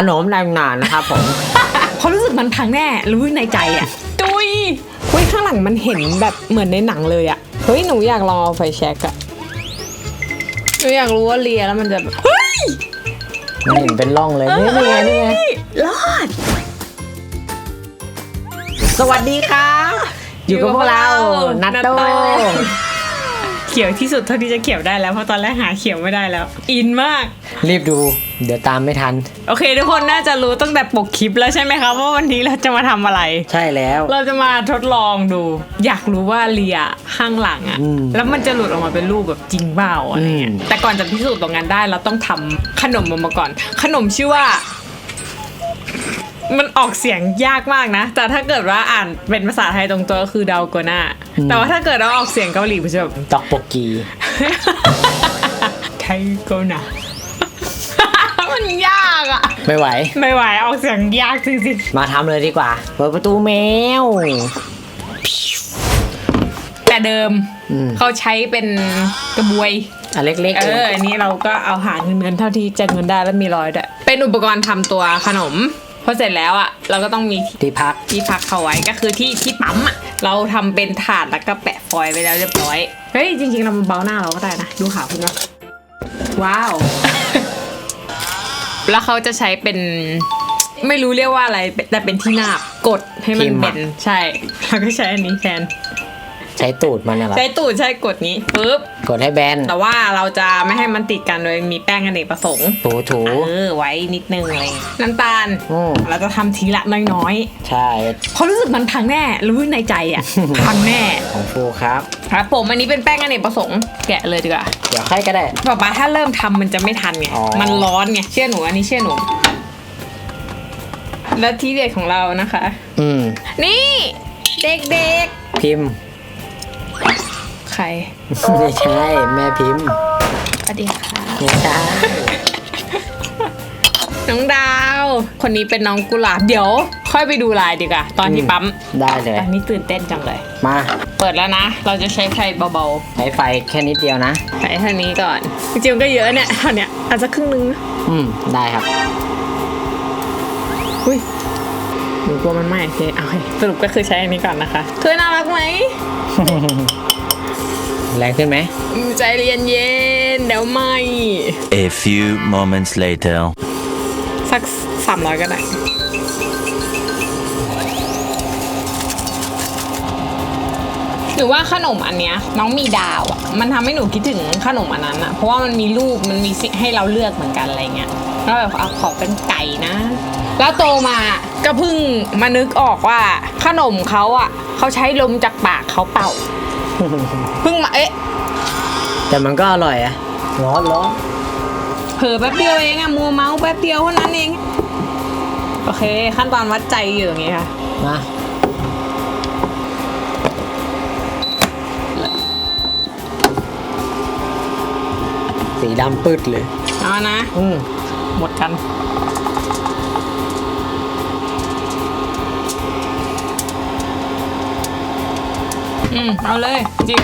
ขนมนางนานนะครับผมเพราะรู้สึกมันพังแน่ รู้ในใจอะตุยเฮ้ยข้างหลังมันเห็นแบบเหมือนในหนังเลยอะ เฮ้ย หนูอยากลองเอาไฟแช็กอะหนูอยากรู้ว่าเลียแล้วมันจะแบบเฮ้ยมันเห็นเป็นร่องเลยนี่นี่ไงนี่ไงรอด สวัสดีครับ อยู่กับพวกเรานัตโต้เขียวที่สุดเท่าที่จะเขียวได้แล้วเพราะตอนแรกหาเขียวไม่ได้แล้ว อินมาก รีบดู เดี๋ยวตามไม่ทัน โอเค ทุกคนน่าจะรู้ตั้งแต่ปกคลิปแล้วใช่ไหมครับว่าวันนี้เราจะมาทำอะไร ใช่แล้ว เราจะมาทดลองดู อยากรู้ว่าเลียข้างหลังอะอืมแล้วมันจะหลุดออกมาเป็นรูปแบบจริงเปล่าอะไรเงี้ยอืม แต่ก่อนจะพิสูจน์ตรงนั้นได้ เราต้องทำขนมมาก่อน ขนมชื่อว่า มันออกเสียงยากมากนะ แต่ถ้าเกิดว่าอ่านเป็นภาษาไทยตรงตัวก็คือดาวโกน่าแต่ว่าถ้าเกิดเราออกเสียงเกาหลีมันจะแบบ ตอกโปกีไทยโกน่า มันยากอะไม่ไหว ไม่ไหวออกเสียงยากจริงๆมาทำเลยดีกว่า เปิดประตูแมวแต่เดิมอืม เขาใช้เป็นกระบวย อันเล็กๆเอเองออันนี้เราก็เอาหาเงินเงินเท่าที่จะเงินได้แล้วมีรอยด้วยเป็นอุปกรณ์ทำตัวขนมพอเสร็จแล้วอะ เราก็ต้องมีที่พัก ที่พักเขาไว้ก็คือที่ที่ปั๊มอะ เราทำเป็นถาดแล้วก็แปะฟอยล์ไว้แล้วเรียบร้อย เฮ้ย จริงๆ เรามาเบาหน้าเราก็ได้นะ ดูขาวขึ้นปะว้าว แล้วเขาจะใช้เป็นไม่รู้เรียกว่าอะไรแต่เป็นที่นาบกดให้มันพิมพ์อะเป็นใช่ แล้วก็ใช้อันนี้แทน ใช้ตูดมันน่ะเหรอใช้ตูดใช้กดนี้ปุ๊บ กดให้แบนแต่ว่าเราจะไม่ให้มันติดกันโดยมีแป้งอเนกประสงค์ถูถูเออไว้นิดนึงอะไรอย่างเงี้ยน้ำตาลอืมเราจะทำทีละน้อยใช่ๆเพราะรู้สึกมันพังแน่รู้ในใจอะ พังแน่ของฟูครับ ครับผมอันนี้เป็นแป้งอเนกประสงค์แกะเลยดีกว่าเดี๋ยวค่อยก็ได้ ป๊าป๊าถ้าเริ่มทำมันจะไม่ทันไงอ๋อ มันร้อนไงเชื่อหนูอันนี้เชื่อหนู และที่เด็ดของเรานะคะ อืม นี่ เด็กพิมพ์ๆใคร ไม่ใช่ แม่พิมพ์สวัสดีค่ะ ไม่ใช่ น้องดาว คนนี้เป็นน้องกุหลาบ เดี๋ยว ค่อยไปดูลายดีกว่า ตอนที่ปั๊มได้เลย ตอนนี้ตื่นเต้นจังเลย มาเปิดแล้วนะ เราจะใช้ไฟเบาใช้ไฟแค่นิดเดียวนะ ๆใช้เท่านี้ก่อน จริงๆก็เยอะเนี่ยเท่าเนี้ยอาจจะครึ่งนึงนะอืม ได้ครับ อุ้ยหนูกลัวมันไหม้โอเคเอาโอเคสรุปก็คือใช้อันนี้ก่อนนะคะเธอน่ารักไหม แรงขึ้นไหมอืมใจเย็นเย็นๆเดี๋ยวไหม้ A few moments later. สักสามร้อยก็ได้หรือว่าขนมอันเนี้ยน้องมีดาวอะมันทำให้หนูคิดถึงขนมอันนั้นอะเพราะว่ามันมีรูปมันมีสิให้เราเลือกเหมือนกันอะไรเงี้ยแล้วแบบเอาขอเป็นไก่นะ แล้วโตมาก็เพิ่งมานึกออกว่าขนมเขาอะเขาใช้ลมจากปากเขาเป่า เพิ่งมาเอ๊ะแต่มันก็อร่อยอะร้อนร้อนเผลอแป๊บเดียวเองอะมัวเมาส์แป๊บเดียวเท่านั้นเอง โอเค ขั้นตอนวัดใจอยู่อย่างงี้ค่ะ มาสีดำปืดเลย เอานะ อืมหมดกัน อืมเอาเลยจิบ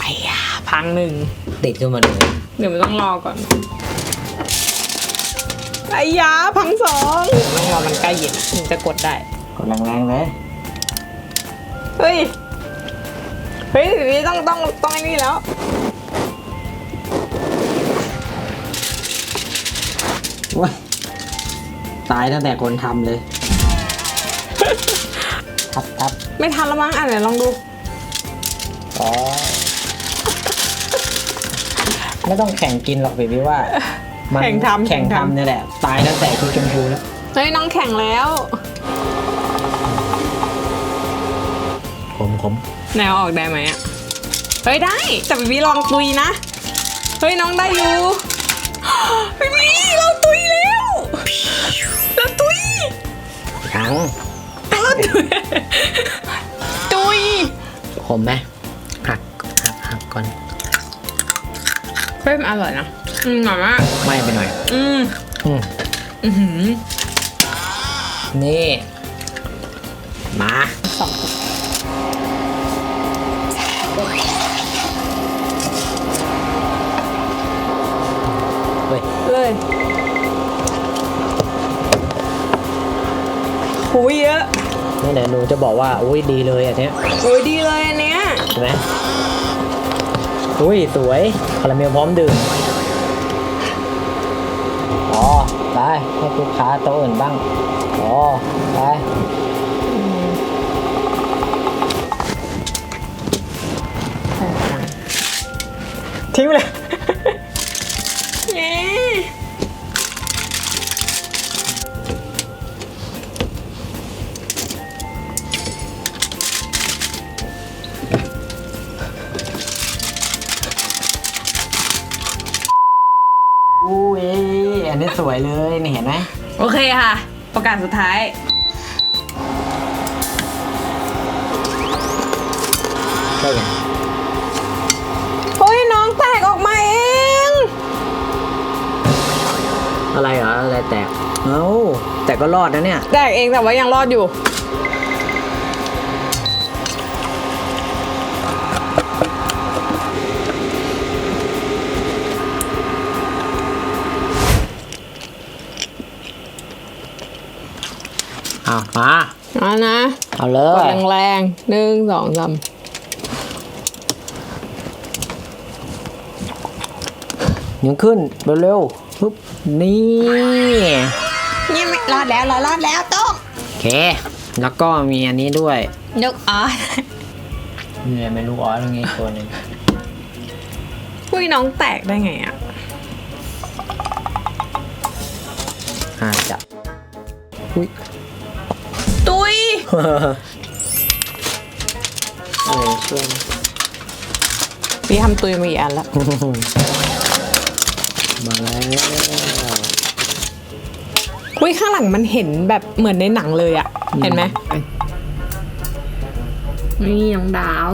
ไอ้ยาพังหนึ่งติดขึ้นมาเลยเดี๋ยวมันต้องรอก่อนไอ้ยาพังสองต้องรอมันใกล้เย็นถึงจะกดได้ กดแรงๆเลยเฮ้ย เฮ้ยนี่ต้องต้องต้องไอ้นี่แล้ว ว้ยตายตั้งแต่คนทำเลย ทับทับไม่ทันแล้วมั้งอะเดี๋ยวลองดู อ๋อ ไม่ต้องแข่งกินหรอกพี่พี่ว่ามันแข่งทำแข่งแข่งทำ ทำนี่แหละ ตายตั้งแต่ชุดชมพูแล้วเฮ้ยน้องแข่งแล้ว ขมขมแนวออกได้ไหมอะ เฮ้ยได้แต่บีบีลองตุยนะ เฮ้ยน้องได้อยู่บีบีเราตุยแล้วเราตุยทั้งเรา ตุยตุยขมไหมหักหักหักก่อนเฮ้ยมันอร่อยนะอืมอร่อยมากไหม่ไปหน่อย อืมอืมอือหือนี่ เดี๋ยวหนูจะบอกว่าอุ้ยดีเลยอันเนี้ยโอ้ยดีเลยอันเนี้ยเห็นไหมอุ้ยสวยคาราเมลพร้อมดื่มอ๋อไปให้ลูกค้าโต๊ะอื่นบ้างอ๋อไปทิ้งไป วยเลยนี่เห็นไหมโอเคค่ะ ประกาศสุดท้ายได้ไงเฮ้ยน้องแตกออกมาเอง อะไรเหรออะไรแตกเอ้าแต่ก็รอดนะเนี่ย แตกเองแต่ว่ายังรอดอยู่ อามาเอานะเอาเลกดยแรงๆหนึ่งสองสามยังขึ้นเร็วๆปุ๊บนี่นี่ไม่รอดแล้วเรารอดแล้วโต๊ะโอเค แล้วก็มีอันนี้ด้วยนึกอ๋อนี่ไม่รู้อ๋อตรงนี้ตัวหนึ่งคุยน้องแตกได้ไงอะอาจจะอุ้ย ตุยอะไรช่วย พี่ทำตุยมาอีกอันแล้วมาแล้วคุยข้างหลังมันเห็นแบบเหมือนในหนังเลยอะเห็นไหมนี่น้องดาว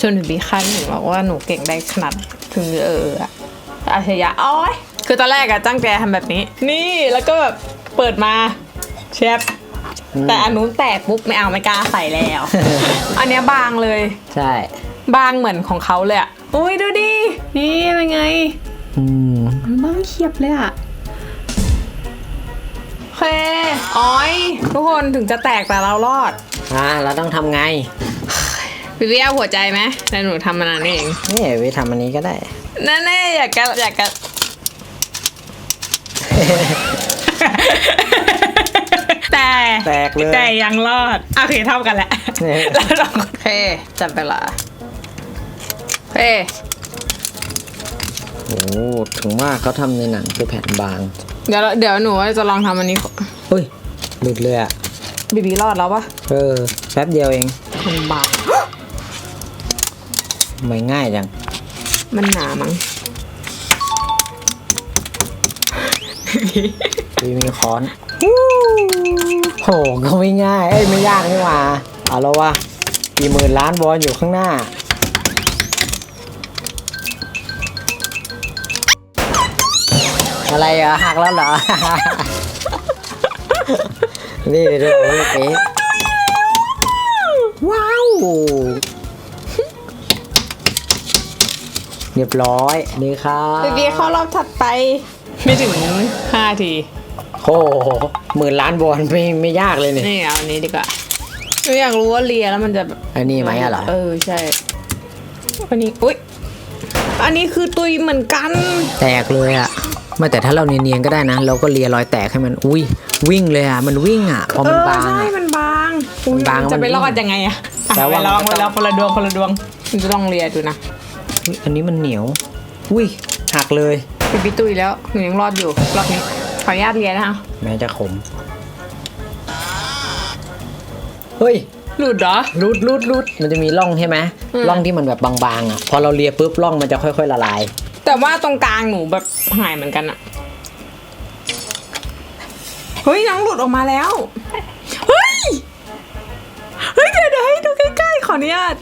ชวนถึงพี่คันหนูบอกว่าหนูเก่งได้ขนาดถึงเอออะอาชญาอ้อยคือตอนแรกอะตั้งใจทำแบบนี้ นี่แล้วก็แบบเปิดมาเชฟ แต่อันนู้นแตกปุ๊บไม่เอาไม่กล้าใส่แล้ว อันเนี้ยบางเลย ใช่บางเหมือนของเขาเลยอะอุ้ยดูดิ นี่เป็นไงอืมบางเขียบเลยอะโอเคอ้อย ทุกคนถึงจะแตกแต่เรารอดอ่าเราต้องทำไงพี่พี่เอาหัวใจไหมแต่หนูทำมานานเอง นี่วิทำอันนี้ก็ได้นั่นแน่อยากจะอยากจะ แต่แตกเลย แต่ยังรอด โอเคเท่ากันแหละเนี่ยแล้วเราโอเคจับเวลาโอเคโอ้ถึงว่าเขาทำในหนังคือแผ่นบาง เดี๋ยวเดี๋ยวหนูจะลองทำอันนี้ก่อนเฮ้ยหลุดเลยอะบีบีรอดแล้วปะเออแป๊บเดียวเองมันบางไม่ง่ายจัง มันหนามั้งวีมีค้อน โหก็ไม่ง่าย เอ้ยไม่ยากนี่หว่า เอาแล้ววะกี่หมื่นล้านวอนอยู่ข้างหน้า อะไรอะหักแล้วเหรอ นี่เดี๋ยวดูโอ้ยเป๊ะว้าว เรียบร้อย นี่ครับบีบีเข้ารอบถัดไป ไม่ถึงห้าที โอ้โหหมื่นล้านวอนไม่ไม่ยากเลยเนี่ยนี่เอาอันนี้ดีกว่าหนูอยากรู้ว่าเลียแล้วมันจะแบบอันนี้ไหมอะเหรอ เออใช่ อันนี้อุ้ยอันนี้คือตุยเหมือนกัน แตกเลยอะไม่แต่ถ้าเราเนียนๆก็ได้นะ เราก็เลียรอยแตกให้มัน อุ้ยวิ่งเลยอะมันวิ่งอะพอมันบางเออใช่ อะ มันบางอุ๊ยมันบางจะไปมันวิ่งรอดยังไงอะอะแปลไปว่าลองมันไปก็ลต้อองงคนละดวงคนละดวงมันจะลองเลียดูนะอุ๊ยอันนี้มันเหนียว อุ้ยหักเลยพี่พี่ตุยแล้วหนูยังรอดอยู่รอบนี้ ขออนุญาตเลียนะคะแม้จะขม เฮ้ย หลุดเหรอ รูดรูดรูดมันจะมีร่องใช่ไหมอืม ร่องที่มันแบบบางๆอะพอเราเลียปุ๊บร่องมันจะค่อยๆละลาย แต่ว่าตรงกลางหนูแบบหายเหมือนกันอะเฮ้ยน้องหลุดออกมาแล้ว เฮ้ย เฮ้ยเดี๋ยวเดี๋ยวให้ดูใกล้ๆขออนุญาต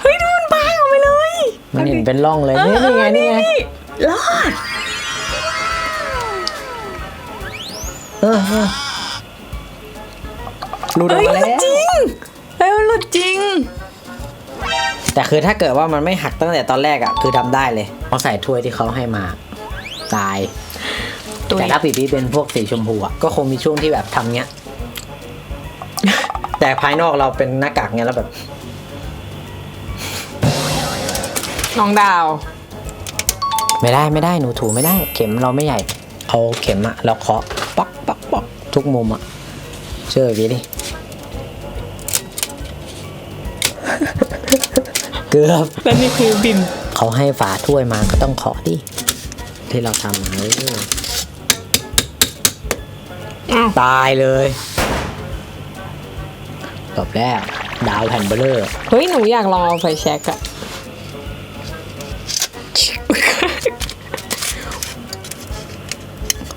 เฮ้ยดูมันบางออกไปเลยมันเห็นเป็นร่องเลยเออนี่นี่ไงเออนี่ไง รอด เออเออรูดออเฮ้กยมาหลุแล้ดวจริงเฮ้ยมันหลุดจริง แต่คือถ้าเกิดว่ามันไม่หักตั้งแต่ตอนแรกอะคือทำได้เลยเอาใส่ถ้วยที่เขาให้มา ตายตุยแต่ถ้าปีปีเป็นพวกสีชมพูอะก็คงมีช่วงที่แบบทำเงี้ย แต่ภายนอกเราเป็นหน้ากากเงี้ยแล้วแบบ น้องดาว ไม่ได้ไม่ได้หนูถูไม่ได้ เข็มเราไม่ใหญ่ เอาเข็มอะเราเคาะ ปักปักปักทุกมุมอะเชื่อพี่ดิเกือบและนี่คือบินเขาให้ฝาถ้วยมาก็ต้องเคาะดิที่เราทำมาเอออ้าวตายเลยตบแรกดาวแผ่นเบลเลอร์ เฮ้ย หนูอยากลองเอาไฟแช็กอะ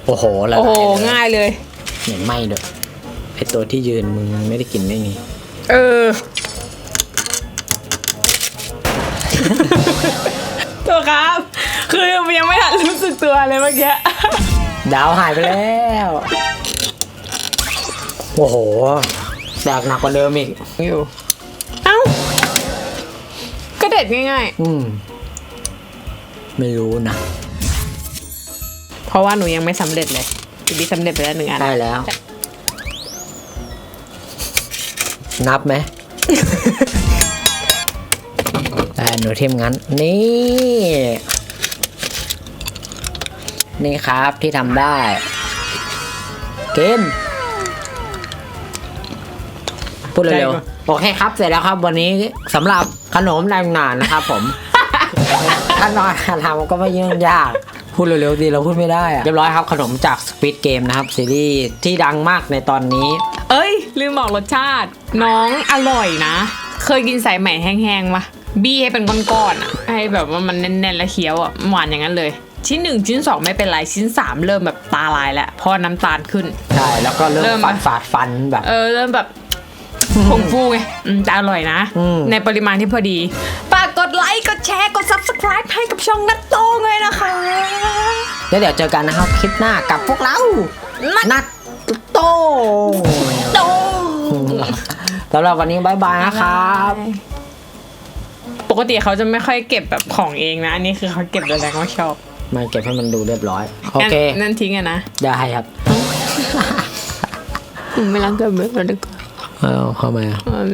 โอ้โหละโอ้โหลายเลยง่ายเลย เหม็นไหมด้วยไอตัวที่ยืนมึงไม่ได้กินได้ไงเออ ตัวครับ คือยังไม่ทันรู้สึกตัวเลยเมื่อกี้ ดาวหายไปแล้ว โอ้โหแดกหนักกว่าเดิมอีกอยู่เอ้า ก็เด็ดง่ายอืมไม่รู้นะๆ เพราะว่าหนูยังไม่สำเร็จเลยพี่บีสำเร็จไปแล้วหนึ่งอันได้แล้ว นับไหม ได้หนูเทียมงั้น นี่ นี่ครับที่ทำได้เกมพูดเร็วๆ โอเคครับ เสร็จแล้วครับวันนี้สำหรับขนมนางนานนะครับผมขั้นตอนการทำก็ไม่ยุ่งยาก พูดเร็วๆดีเราพูดไม่ได้อะเรียบร้อยครับขนมจาก Squid Game นะครับซีรีส์ที่ดังมากในตอนนี้ เอ้ย ลืมบอกรสชาติ น้องอร่อยนะ เคยกินสายใหม่แห้งๆปะบี้ให้เป็นก้อนๆอะให้แบบว่ามันแน่นๆแล้วเคี้ยวอะหวานอย่างนั้นเลย ชิ้นหนึ่งชิ้นสองไม่เป็นไร ชิ้นสามเริ่มแบบตาลายแล้วเพราะน้ำตาลขึ้น ใช่แล้วก็เริ่เริ่มม ฝาดฝาดฟันแบบ เออเริ่มแบบผงฟูไงอืมแต่อร่อยนะ อืม ในปริมาณที่พอดีฝากกด ไลค์ กดแชร์ กด subscribe ให้กับช่องนักโตเลยนะคะ แล้วเดี๋ยวเจอกันนะครับคลิปหน้ากับพวกเรา นัดโตโตสำหรับวันนี้บายบายนะครับ ปกติเขาจะไม่ค่อยเก็บแบบของเองนะ อันนี้คือเขาเก็บโดยแรงว่าชอบมาเก็บให้มันดูเรียบร้อย โอเคนั่นนั่นทิ้งอะนะ ได้ครับไม่รักเกินไม่รักเอาเข้ามาเกิน